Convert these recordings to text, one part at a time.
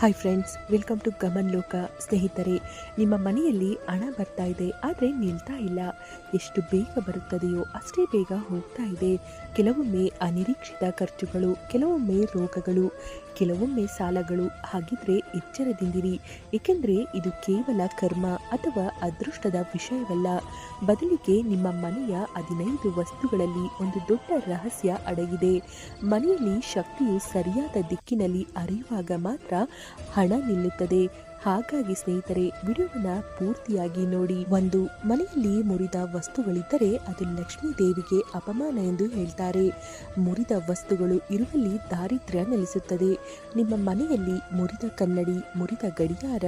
Hi friends welcome to Gaman Loka ಸ್ನೇಹಿತರೆ, ನಿಮ್ಮ ಮನೆಯಲ್ಲಿ ಹಣ ಬರ್ತಾ ಇದೆ, ಆದರೆ ನಿಲ್ತಾ ಇಲ್ಲ. ಎಷ್ಟು ಬೇಗ ಬರುತ್ತದೆಯೋ ಅಷ್ಟೇ ಬೇಗ ಹೋಗ್ತಾ ಇದೆ. ಕೆಲವೊಮ್ಮೆ ಅನಿರೀಕ್ಷಿತ ಖರ್ಚುಗಳು, ಕೆಲವೊಮ್ಮೆ ರೋಗಗಳು, ಕೆಲವೊಮ್ಮೆ ಸಾಲಗಳು. ಹಾಗಿದ್ರೆ ಎಚ್ಚರದಿಂದಿರಿ. ಏಕೆಂದರೆ ಇದು ಕೇವಲ ಕರ್ಮ ಅಥವಾ ಅದೃಷ್ಟದ ವಿಷಯವಲ್ಲ. ಬದಲಿಗೆ ನಿಮ್ಮ ಮನೆಯ ಹದಿನೈದು ವಸ್ತುಗಳಲ್ಲಿ ಒಂದು ದೊಡ್ಡ ರಹಸ್ಯ ಅಡಗಿದೆ. ಮನೆಯಲ್ಲಿ ಶಕ್ತಿಯು ಸರಿಯಾದ ದಿಕ್ಕಿನಲ್ಲಿ ಅರಿಯುವಾಗ ಮಾತ್ರ ಹಣ ನಿಲ್ಲುತ್ತದೆ. ಹಾಗಾಗಿ ಸ್ನೇಹಿತರೆ, ವಿಡಿಯೋವನ್ನ ಪೂರ್ತಿಯಾಗಿ ನೋಡಿ. ಒಂದು ಮನೆಯಲ್ಲಿ ಮುರಿದ ವಸ್ತುಗಳಿದ್ದರೆ ಅದು ಲಕ್ಷ್ಮೀ ದೇವಿಗೆ ಅಪಮಾನ ಎಂದು ಹೇಳ್ತಾರೆ. ಮುರಿದ ವಸ್ತುಗಳು ಇರುವಲ್ಲಿ ದಾರಿದ್ರ್ಯ ನೆಲೆಸುತ್ತದೆ. ನಿಮ್ಮ ಮನೆಯಲ್ಲಿ ಮುರಿದ ಕನ್ನಡಿ, ಮುರಿದ ಗಡಿಯಾರ,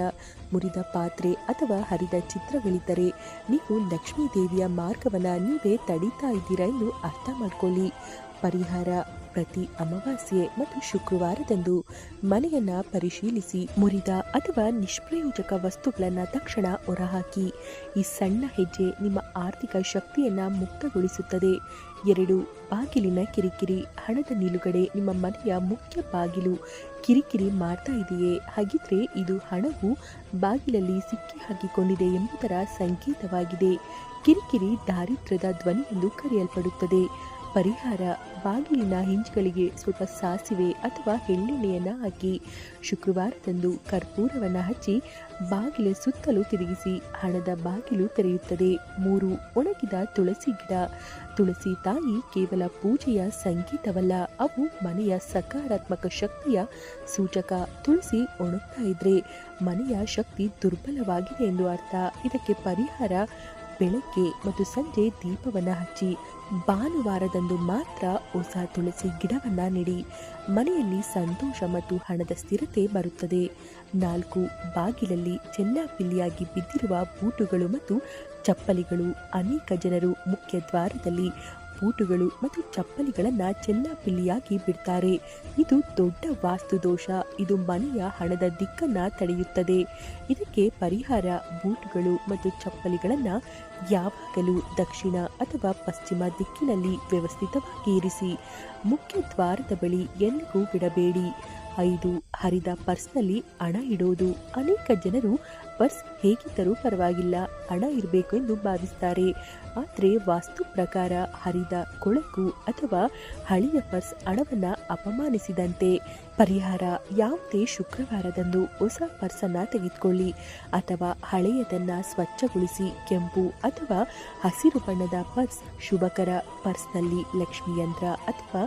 ಮುರಿದ ಪಾತ್ರೆ ಅಥವಾ ಹರಿದ ಚಿತ್ರಗಳಿದ್ದರೆ ನೀವು ಲಕ್ಷ್ಮೀ ದೇವಿಯ ಮಾರ್ಗವನ್ನು ನೀವೇ ತಡೀತಾ ಇದ್ದೀರಾ ಎಂದು ಅರ್ಥ ಮಾಡ್ಕೊಳ್ಳಿ. ಪರಿಹಾರ ಪ್ರತಿ ಅಮಾವಾಸ್ಯೆ ಮತ್ತು ಶುಕ್ರವಾರದಂದು ಮನೆಯನ್ನ ಪರಿಶೀಲಿಸಿ ಮುರಿದ ಅಥವಾ ನಿಷ್ಪ್ರಯೋಜಕ ವಸ್ತುಗಳನ್ನು ತಕ್ಷಣ ಹೊರಹಾಕಿ. ಈ ಸಣ್ಣ ಹೆಜ್ಜೆ ನಿಮ್ಮ ಆರ್ಥಿಕ ಶಕ್ತಿಯನ್ನ ಮುಕ್ತಗೊಳಿಸುತ್ತದೆ. ಎರಡು, ಬಾಗಿಲಿನ ಕಿರಿಕಿರಿ. ಹಣದ ನಿಲುಗಡೆ ನಿಮ್ಮ ಮನೆಯ ಮುಖ್ಯ ಬಾಗಿಲು. ಕಿರಿಕಿರಿ ಮಾಡ್ತಾ ಇದೆಯೇ? ಹಾಗಿದ್ರೆ ಇದು ಹಣವು ಬಾಗಿಲಲ್ಲಿ ಸಿಕ್ಕಿ ಹಾಕಿಕೊಂಡಿದೆ ಎಂಬುದರ ಸಂಕೇತವಾಗಿದೆ. ಕಿರಿಕಿರಿ ದಾರಿದ್ರ್ಯದ ಧ್ವನಿ ಎಂದು ಕರೆಯಲ್ಪಡುತ್ತದೆ. ಪರಿಹಾರ ಬಾಗಿಲಿನ ಹಿಂಜ್ಗಳಿಗೆ ಸ್ವಲ್ಪ ಸಾಸಿವೆ ಅಥವಾ ಎಳ್ಳೆಣ್ಣೆಯನ್ನು ಹಾಕಿ ಶುಕ್ರವಾರದಂದು ಕರ್ಪೂರವನ್ನು ಹಚ್ಚಿ ಬಾಗಿಲ ಸುತ್ತಲೂ ತಿರುಗಿಸಿ ಹಣದ ಬಾಗಿಲು ತೆರೆಯುತ್ತದೆ. ಮೂರು, ಒಣಗಿದ ತುಳಸಿ ಗಿಡ. ತುಳಸಿ ತಾಯಿ ಕೇವಲ ಪೂಜೆಯ ಸಂಗೀತವಲ್ಲ ಅವು ಮನೆಯ ಸಕಾರಾತ್ಮಕ ಶಕ್ತಿಯ ಸೂಚಕ. ತುಳಸಿ ಒಣಗ್ತಾ ಇದ್ರೆ ಮನೆಯ ಶಕ್ತಿ ದುರ್ಬಲವಾಗಿದೆ ಎಂದು ಅರ್ಥ. ಇದಕ್ಕೆ ಪರಿಹಾರ ಬೆಳಗ್ಗೆ ಮತ್ತು ಸಂಜೆ ದೀಪವನ್ನ ಹಚ್ಚಿ ಭಾನುವಾರದಂದು ಮಾತ್ರ ಹೊಸ ತುಳಸಿ ಗಿಡವನ್ನ ನೆಡಿ. ಮನೆಯಲ್ಲಿ ಸಂತೋಷ ಮತ್ತು ಹಣದ ಸ್ಥಿರತೆ ಬರುತ್ತದೆ. ನಾಲ್ಕು ಬಾಗಿಲಲ್ಲಿ ಚೆಲ್ಲಾಪಿಲ್ಲಿಯಾಗಿ ಬಿದ್ದಿರುವ ಬೂಟುಗಳು ಮತ್ತು ಚಪ್ಪಲಿಗಳು ಅನೇಕ ಜನರು ಮುಖ್ಯ ದ್ವಾರದಲ್ಲಿ ಬೂಟುಗಳು ಮತ್ತು ಚಪ್ಪಲಿಗಳನ್ನು ಚೆಲ್ಲಾಪಿಲ್ಲಿಯಾಗಿ ಬಿಡ್ತಾರೆ. ಇದು ದೊಡ್ಡ ವಾಸ್ತು ದೋಷ ಇದು ಮನೆಯ ಹಣದ ದಿಕ್ಕನ್ನ ತಡೆಯುತ್ತದೆ. ಇದಕ್ಕೆ ಪರಿಹಾರ ಬೂಟುಗಳು ಮತ್ತು ಚಪ್ಪಲಿಗಳನ್ನು ಯಾವಾಗಲೂ ದಕ್ಷಿಣ ಅಥವಾ ಪಶ್ಚಿಮ ದಿಕ್ಕಿನಲ್ಲಿ ವ್ಯವಸ್ಥಿತವಾಗಿ ಇರಿಸಿ. ಮುಖ್ಯ ದ್ವಾರದ ಬಳಿ ಎಲ್ಲಿಗೂ ಬಿಡಬೇಡಿ. ಐದು, ಹರಿದ ಪರ್ಸ್ನಲ್ಲಿ ಹಣ ಇಡೋದು. ಅನೇಕ ಜನರು ಪರ್ಸ್ ಹೇಗಿದ್ದರೂ ಪರವಾಗಿಲ್ಲ, ಹಣ ಇರಬೇಕು ಎಂದು ಭಾವಿಸ್ತಾರೆ. ಆದರೆ ವಾಸ್ತು ಪ್ರಕಾರ ಹರಿದ ಕೊಳಕು ಅಥವಾ ಹಳೆಯ ಪರ್ಸ್ ಹಣವನ್ನ ಅಪಮಾನಿಸಿದಂತೆ. ಪರಿಹಾರ ಯಾವುದೇ ಶುಕ್ರವಾರದಂದು ಹೊಸ ಪರ್ಸನ್ನ ತೆಗೆದುಕೊಳ್ಳಿ ಅಥವಾ ಹಳೆಯದನ್ನ ಸ್ವಚ್ಛಗೊಳಿಸಿ ಕೆಂಪು ಅಥವಾ ಹಸಿರು ಬಣ್ಣದ ಪರ್ಸ್, ಶುಭಕರ ಪರ್ಸ್ನಲ್ಲಿ ಲಕ್ಷ್ಮಿ ಯಂತ್ರ ಅಥವಾ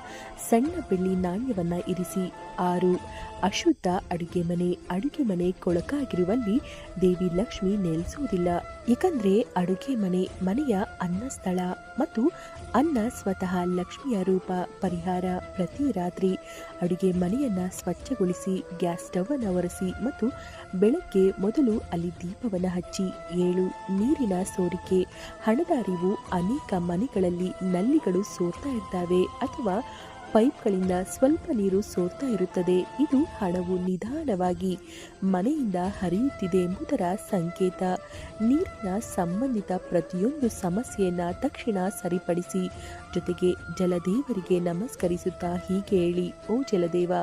ಸಣ್ಣ ಬೆಳ್ಳಿ ನಾಣ್ಯವನ್ನ ಇರಿಸಿ. ಆರು, ಅಶುದ್ಧ ಅಡುಗೆ ಮನೆ ಅಡುಗೆ ಮನೆ ಕೊಳಕಾಗಿರುವಲ್ಲಿ ದೇವಿ ಲಕ್ಷ್ಮಿ ನೆಲೆಸುವುದಿಲ್ಲ. ಏಕೆಂದ್ರೆ ಅಡುಗೆ ಮನೆ, ಮನೆಯ ಅನ್ನ ಸ್ಥಳ ಮತ್ತು ಅನ್ನ ಸ್ವತಃ ಲಕ್ಷ್ಮಿಯ ರೂಪ ಪರಿಹಾರ ಪ್ರತಿ ರಾತ್ರಿ. ಅಡುಗೆ ಮನೆಯನ್ನ ಸ್ವಚ್ಛಗೊಳಿಸಿ, ಗ್ಯಾಸ್ ಸ್ಟವ್ ಅನ್ನು ಒರೆಸಿ ಮತ್ತು ಬೆಳಗ್ಗೆ ಮೊದಲು ಅಲ್ಲಿ ದೀಪವನ್ನು ಹಚ್ಚಿ, ಏಳು ನೀರಿನ ಸೋರಿಕೆ. ಹಣದ ಅರಿವು ಅನೇಕ ಮನೆಗಳಲ್ಲಿ ನಲ್ಲಿಗಳು ಸೋರ್ತಾ ಇರ್ತವೆ ಅಥವಾ ಪೈಪ್ಗಳಿಂದ ಸ್ವಲ್ಪ ನೀರು ಸೋರ್ತಾ ಇರುತ್ತದೆ. ಇದು ಹಣವು ನಿಧಾನವಾಗಿ ಮನೆಯಿಂದ ಹರಿಯುತ್ತಿದೆ ಎಂಬುದರ ಸಂಕೇತ. ನೀರಿನ ಸಂಬಂಧಿತ ಪ್ರತಿಯೊಂದು ಸಮಸ್ಯೆಯನ್ನು ತಕ್ಷಣ ಸರಿಪಡಿಸಿ, ಜೊತೆಗೆ ಜಲದೇವರಿಗೆ ನಮಸ್ಕರಿಸುತ್ತಾ ಹೀಗೆ ಹೇಳಿ, ಓ ಜಲದೇವ,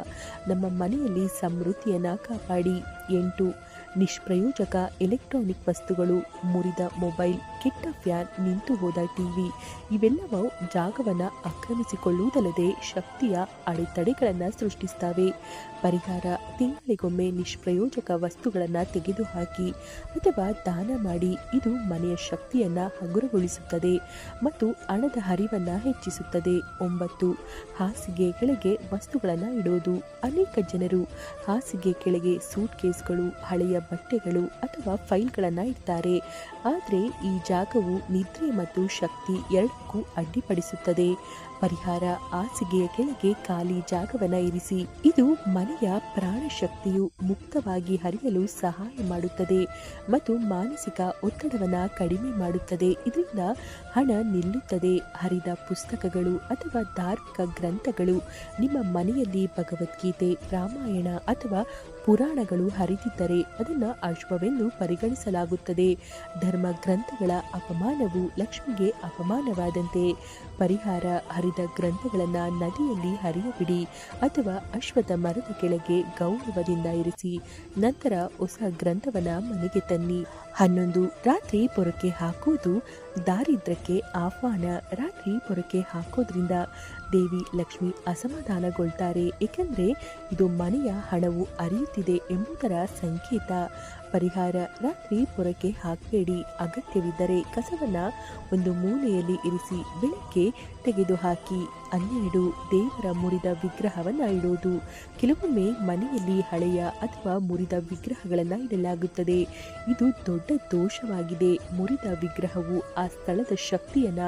ನಮ್ಮ ಮನೆಯಲ್ಲಿ ಸಮೃದ್ಧಿಯನ್ನು ಕಾಪಾಡಿ. ಎಂಟು ನಿಷ್ಪ್ರಯೋಜಕ ಎಲೆಕ್ಟ್ರಾನಿಕ್ ವಸ್ತುಗಳು, ಮುರಿದ ಮೊಬೈಲ್, ಕೆಟ್ಟ ಫ್ಯಾನ್, ನಿಂತು ಹೋದ ಟಿವಿ ಇವೆಲ್ಲವೂ ಜಾಗವನ್ನು ಆಕ್ರಮಿಸಿಕೊಳ್ಳುವುದಲ್ಲದೆ ಶಕ್ತಿಯ ಅಡೆತಡೆಗಳನ್ನು ಸೃಷ್ಟಿಸ್ತವೆ. ಪರಿಹಾರ ತಿಂಗಳಿಗೊಮ್ಮೆ ನಿಷ್ಪ್ರಯೋಜಕ ವಸ್ತುಗಳನ್ನು ತೆಗೆದುಹಾಕಿ ಅಥವಾ ದಾನ ಮಾಡಿ ಇದು ಮನೆಯ ಶಕ್ತಿಯನ್ನ ಹಗುರಗೊಳಿಸುತ್ತದೆ ಮತ್ತು ಹಣದ ಹರಿವನ್ನು ಹೆಚ್ಚಿಸುತ್ತದೆ. ಒಂಬತ್ತು, ಹಾಸಿಗೆ ಕೆಳಗೆ ವಸ್ತುಗಳನ್ನು ಇಡೋದು. ಅನೇಕ ಜನರು ಹಾಸಿಗೆ ಕೆಳಗೆ ಸೂಟ್ ಕೇಸ್ಗಳು ಹಳೆಯ ಬಟ್ಟೆಗಳು ಅಥವಾ ಫೈಲ್ಗಳನ್ನು ಇಡ್ತಾರೆ. ಆದರೆ ಈ ಜಾಗವು ನಿದ್ರೆ ಮತ್ತು ಶಕ್ತಿ ಎರಡಕ್ಕೂ ಅಡ್ಡಿಪಡಿಸುತ್ತದೆ. ಪರಿಹಾರ ಹಾಸಿಗೆಯ ಕೆಳಗೆ ಖಾಲಿ ಜಾಗವನ್ನ ಇರಿಸಿ. ಇದು ಮನೆಯ ಪ್ರಾಣ ಶಕ್ತಿಯು ಮುಕ್ತವಾಗಿ ಹರಿಯಲು ಸಹಾಯ ಮಾಡುತ್ತದೆ ಮತ್ತು ಮಾನಸಿಕ ಒತ್ತಡವನ್ನ ಕಡಿಮೆ ಮಾಡುತ್ತದೆ. ಇದರಿಂದ ಹಣ ನಿಲ್ಲುತ್ತದೆ. ಹರಿದ ಪುಸ್ತಕಗಳು ಅಥವಾ ಧಾರ್ಮಿಕ ಗ್ರಂಥಗಳು ನಿಮ್ಮ ಮನೆಯಲ್ಲಿ ಭಗವದ್ಗೀತೆ, ರಾಮಾಯಣ ಅಥವಾ ಪುರಾಣಗಳು ಹರಿದಿದ್ದರೆ ಅದನ್ನು ಅಶ್ವವೆಂದು ಪರಿಗಣಿಸಲಾಗುತ್ತದೆ. ಧರ್ಮ ಗ್ರಂಥಗಳ ಅಪಮಾನವು ಲಕ್ಷ್ಮಿಗೆ ಅಪಮಾನವಾದಂತೆ. ಪರಿಹಾರ ಹರಿದ ಗ್ರಂಥಗಳನ್ನು ನದಿಯಲ್ಲಿ ಹರಿಯಬಿಡಿ ಅಥವಾ ಅಶ್ವದ ಮರದ ಕೆಳಗೆ ಗೌರವದಿಂದ ಇರಿಸಿ, ನಂತರ ಹೊಸ ಗ್ರಂಥವನ್ನ ಮನೆಗೆ ತನ್ನಿ. ಹನ್ನೊಂದು ರಾತ್ರಿ ಪೊರಕೆ ಹಾಕುವುದು ದಾರಿದ್ರ್ಯಕ್ಕೆ ಆಹ್ವಾನ ರಾತ್ರಿ ಪೊರಕೆ ಹಾಕೋದ್ರಿಂದ ದೇವಿ ಲಕ್ಷ್ಮಿ ಅಸಮಾಧಾನಗೊಳ್ತಾರೆ. ಏಕೆಂದರೆ ಇದು ಮನೆಯ ಹಣವು ಅರಿಯುತ್ತಿದೆ ಎಂಬುದರ ಸಂಕೇತ. ಪರಿಹಾರ ರಾತ್ರಿ ಪೊರಕೆ ಹಾಕಬೇಡಿ. ಅಗತ್ಯವಿದ್ದರೆ ಕಸವನ್ನು ಒಂದು ಮೂಲೆಯಲ್ಲಿ ಇರಿಸಿ ಬೆಳಗ್ಗೆ ತೆಗೆದುಹಾಕಿ. ಹನ್ನೆರಡು ದೇವರ ಮುರಿದ ವಿಗ್ರಹವನ್ನ ಇಡುವುದು ಕೆಲವೊಮ್ಮೆ ಮನೆಯಲ್ಲಿ ಹಳೆಯ ಅಥವಾ ಮುರಿದ ವಿಗ್ರಹಗಳನ್ನು ಇಡಲಾಗುತ್ತದೆ. ಇದು ದೊಡ್ಡ ದೋಷವಾಗಿದೆ. ಮುರಿದ ವಿಗ್ರಹವು ಆ ಸ್ಥಳದ ಶಕ್ತಿಯನ್ನ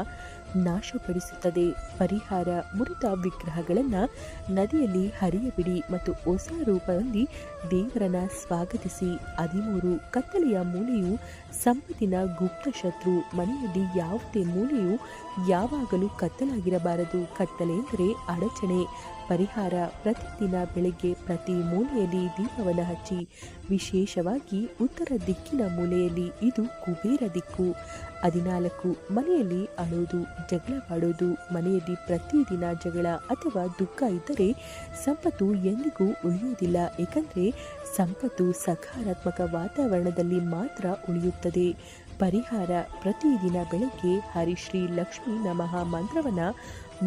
ನಾಶಪಡಿಸುತ್ತದೆ. ಪರಿಹಾರ, ಮುರಿದ ವಿಗ್ರಹಗಳನ್ನು ನದಿಯಲ್ಲಿ ಹರಿಯಬಿಡಿ ಮತ್ತು ಹೊಸ ರೂಪದಲ್ಲಿ ದೇವರನ್ನ ಸ್ವಾಗತಿಸಿ. ಹದಿಮೂರು ಕತ್ತಲೆಯ ಮೂಲೆಯು ಸಂಪತ್ತಿನ ಗುಪ್ತ ಶತ್ರು. ಮನೆಯಲ್ಲಿ ಯಾವುದೇ ಮೂಲೆಯು ಯಾವಾಗಲೂ ಕತ್ತಲಾಗಿರಬಾರದು. ಕತ್ತಲೆ ಎಂದರೆ ಅಡಚಣೆ. ಪರಿಹಾರ ಪ್ರತಿದಿನ ಬೆಳಗ್ಗೆ ಪ್ರತಿ ಮೂಲೆಯಲ್ಲಿ ದೀಪವನ್ನು ಹಚ್ಚಿ, ವಿಶೇಷವಾಗಿ ಉತ್ತರ ದಿಕ್ಕಿನ ಮೂಲೆಯಲ್ಲಿ ಇದು ಕುಬೇರ ದಿಕ್ಕು. ಹದಿನಾಲ್ಕು ಮನೆಯಲ್ಲಿ ಅಳೋದು ಜಗಳವಾಡೋದು ಮನೆಯಲ್ಲಿ ಪ್ರತಿದಿನ ಜಗಳ ಅಥವಾ ದುಃಖ ಇದ್ದರೆ ಸಂಪತ್ತು ಎಂದಿಗೂ ಉಳಿಯುವುದಿಲ್ಲ, ಏಕೆಂದರೆ ಸಂಪತ್ತು ಸಕಾರಾತ್ಮಕ ವಾತಾವರಣದಲ್ಲಿ ಮಾತ್ರ ಉಳಿಯುತ್ತದೆ. ಪರಿಹಾರ ಪ್ರತಿದಿನ ಬೆಳಗ್ಗೆ ಹರಿಶ್ರೀ ಲಕ್ಷ್ಮೀ ನಮಃ ಮಂತ್ರವನ್ನು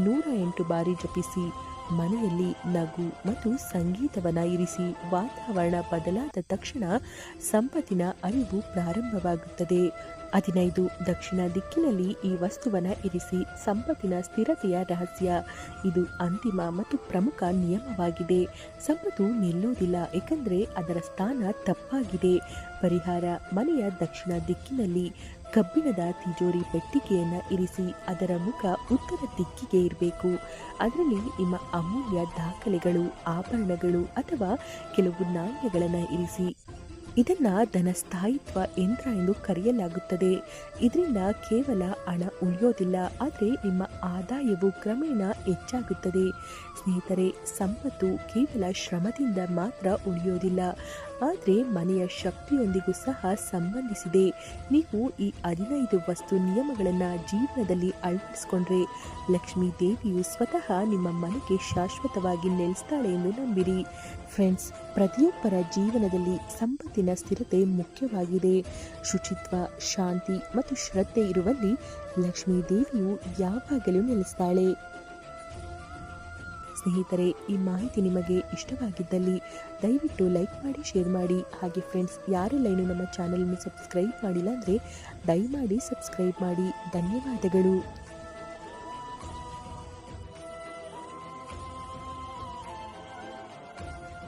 ನೂರ ಎಂಟು ಬಾರಿ ಜಪಿಸಿ. ಮನೆಯಲ್ಲಿ ನಗು ಮತ್ತು ಸಂಗೀತವನ್ನ ಇರಿಸಿ ವಾತಾವರಣ ಬದಲಾದ ತಕ್ಷಣ ಸಂಪತ್ತಿನ ಅರಿವು ಪ್ರಾರಂಭವಾಗುತ್ತದೆ. ಹದಿನೈದು, ದಕ್ಷಿಣ ದಿಕ್ಕಿನಲ್ಲಿ ಈ ವಸ್ತುವನ್ನ ಇರಿಸಿ ಸಂಪತ್ತಿನ ಸ್ಥಿರತೆಯ ರಹಸ್ಯ. ಇದು ಅಂತಿಮ ಮತ್ತು ಪ್ರಮುಖ ನಿಯಮವಾಗಿದೆ. ಸಂಪತ್ತು ನಿಲ್ಲುವುದಿಲ್ಲ ಏಕೆಂದರೆ ಅದರ ಸ್ಥಾನ ತಪ್ಪಾಗಿದೆ. ಪರಿಹಾರ ಮನೆಯ ದಕ್ಷಿಣ ದಿಕ್ಕಿನಲ್ಲಿ ಕಬ್ಬಿಣದ ತಿಜೋರಿ ಪೆಟ್ಟಿಗೆಯನ್ನು ಇರಿಸಿ ಅದರ ಮುಖ ಉತ್ತರ ದಿಕ್ಕಿಗೆ ಇರಬೇಕು. ಅದರಲ್ಲಿ ನಿಮ್ಮ ಅಮೂಲ್ಯ ದಾಖಲೆಗಳು, ಆಭರಣಗಳು ಅಥವಾ ಕೆಲವು ನಾಣ್ಯಗಳನ್ನು ಇರಿಸಿ. ಇದನ್ನ ಧನಸ್ಥಾಯಿತ್ವ ಯಂತ್ರ ಎಂದು ಕರೆಯಲಾಗುತ್ತದೆ. ಇದರಿಂದ ಕೇವಲ ಹಣ ಉಳಿಯೋದಿಲ್ಲ, ಆದರೆ ನಿಮ್ಮ ಆದಾಯವು ಕ್ರಮೇಣ ಹೆಚ್ಚಾಗುತ್ತದೆ. ಸ್ನೇಹಿತರೆ, ಸಂಪತ್ತು ಕೇವಲ ಶ್ರಮದಿಂದ ಮಾತ್ರ ಉಳಿಯೋದಿಲ್ಲ. ಆದರೆ ಮನೆಯ ಶಕ್ತಿಯೊಂದಿಗೂ ಸಹ ಸಂಬಂಧಿಸಿದೆ. ನೀವು ಈ ಹದಿನೈದು ವಸ್ತು ನಿಯಮಗಳನ್ನು ಜೀವನದಲ್ಲಿ ಅಳವಡಿಸಿಕೊಂಡ್ರೆ ಲಕ್ಷ್ಮೀ ದೇವಿಯು ಸ್ವತಃ ನಿಮ್ಮ ಮನೆಗೆ ಶಾಶ್ವತವಾಗಿ ನೆಲೆಸ್ತಾಳೆ ಎಂದು ನಂಬಿರಿ. ಫ್ರೆಂಡ್ಸ್, ಪ್ರತಿಯೊಬ್ಬರ ಜೀವನದಲ್ಲಿ ಸಂಪತ್ತಿನ ಸ್ಥಿರತೆ ಮುಖ್ಯವಾಗಿದೆ. ಶುಚಿತ್ವ, ಶಾಂತಿ ಮತ್ತು ಶ್ರದ್ಧೆ ಇರುವಲ್ಲಿ ಲಕ್ಷ್ಮೀ ದೇವಿಯು ಯಾವಾಗಲೂ ನೆಲೆಸ್ತಾಳೆ. ಸ್ನೇಹಿತರೆ, ಈ ಮಾಹಿತಿ ನಿಮಗೆ ಇಷ್ಟವಾಗಿದ್ದಲ್ಲಿ ದಯವಿಟ್ಟು ಲೈಕ್ ಮಾಡಿ, ಶೇರ್ ಮಾಡಿ. ಹಾಗೆ ಫ್ರೆಂಡ್ಸ್ ಯಾರೆಲ್ಲ ಲೈನು ನಮ್ಮ ಚಾನಲ್ನ ಸಬ್ಸ್ಕ್ರೈಬ್ ಮಾಡಿಲ್ಲ ಅಂದರೆ ದಯಮಾಡಿ ಸಬ್ಸ್ಕ್ರೈಬ್ ಮಾಡಿ. ಧನ್ಯವಾದಗಳು.